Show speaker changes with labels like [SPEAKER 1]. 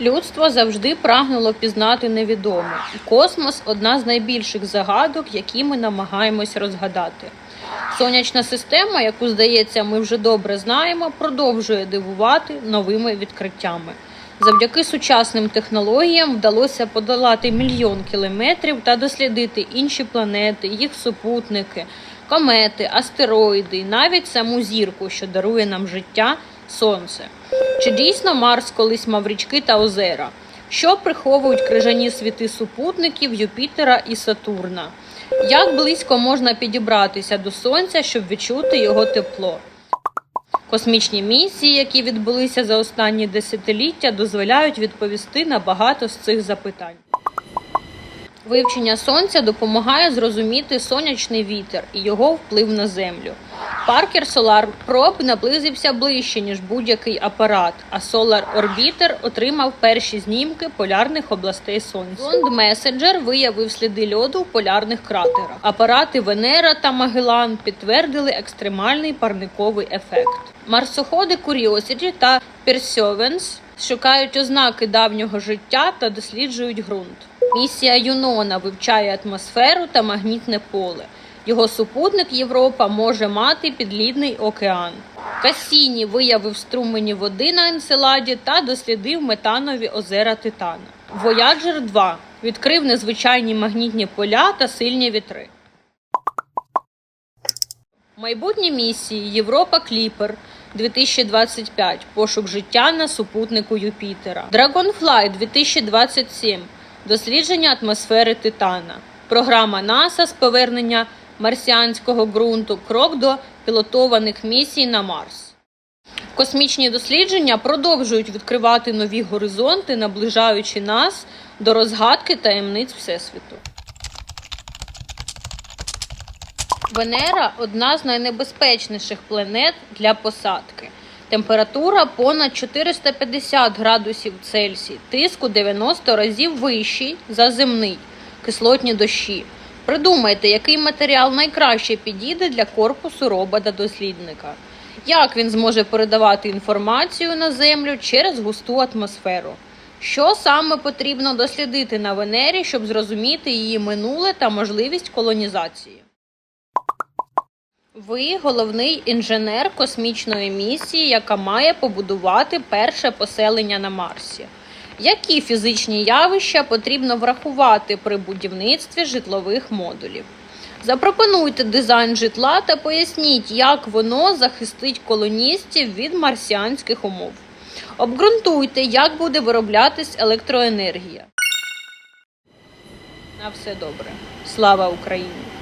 [SPEAKER 1] Людство завжди прагнуло пізнати невідоме. Космос одна з найбільших загадок, які ми намагаємось розгадати. Сонячна система, яку здається, ми вже добре знаємо, продовжує дивувати новими відкриттями. Завдяки сучасним технологіям вдалося подолати мільйон кілометрів та дослідити інші планети, їх супутники, комети, астероїди і навіть саму зірку, що дарує нам життя Сонце. Чи дійсно Марс колись мав річки та озера? Що приховують крижані світи супутників Юпітера і Сатурна? Як близько можна підібратися до Сонця, щоб відчути його тепло? Космічні місії, які відбулися за останні десятиліття, дозволяють відповісти на багато з цих запитань. Вивчення сонця допомагає зрозуміти сонячний вітер і його вплив на землю. Паркер Solar Probe наблизився ближче, ніж будь-який апарат, а Solar Orbiter отримав перші знімки полярних областей сонця. Зонд Messenger виявив сліди льоду в полярних кратерах. Апарати Венера та Магеллан підтвердили екстремальний парниковий ефект. Марсоходи Curiosity та Perseverance шукають ознаки давнього життя та досліджують ґрунт. Місія Юнона вивчає атмосферу та магнітне поле. Його супутник Європа може мати підлідний океан. Кассіні виявив струмені води на Енцеладі та дослідив метанові озера Титана. Voyager 2 відкрив незвичайні магнітні поля та сильні вітри. Майбутні місії Європа Кліпер 2025. Пошук життя на супутнику Юпітера. Dragonfly 2027. Дослідження атмосфери Титана. Програма НАСА з повернення марсіанського ґрунту. Крок до пілотованих місій на Марс. Космічні дослідження продовжують відкривати нові горизонти, наближаючи нас до розгадки таємниць Всесвіту. Венера одна з найнебезпечніших планет для посадки. Температура понад 450 градусів Цельсій, тиск у 90 разів вищий за земний, кислотні дощі. Придумайте, який матеріал найкраще підійде для корпусу робота-дослідника. Як він зможе передавати інформацію на Землю через густу атмосферу? Що саме потрібно дослідити на Венері, щоб зрозуміти її минуле та можливість колонізації? Ви головний інженер космічної місії, яка має побудувати перше поселення на Марсі. Які фізичні явища потрібно врахувати при будівництві житлових модулів? Запропонуйте дизайн житла та поясніть, як воно захистить колоністів від марсіанських умов. Обґрунтуйте, як буде вироблятись електроенергія. На все добре. Слава Україні!